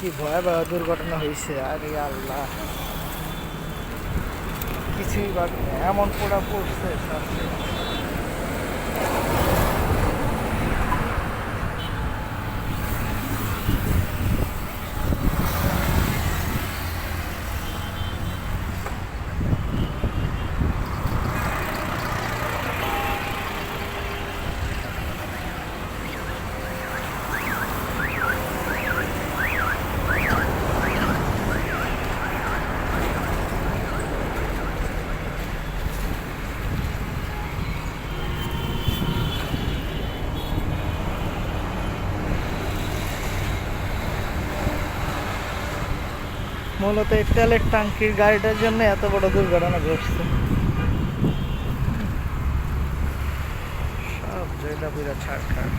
কি ভয়াবহ দুর্ঘটনা হয়েছে? আরে আল্লাহ। কিছুই এমন পোড়া পড়ছে মূলত এই তেলের টাঙ্কির গাড়িটার জন্য এত বড় দুর্ঘটনা ঘটছে। সব জায়গা পুরো ছাড়খাড়।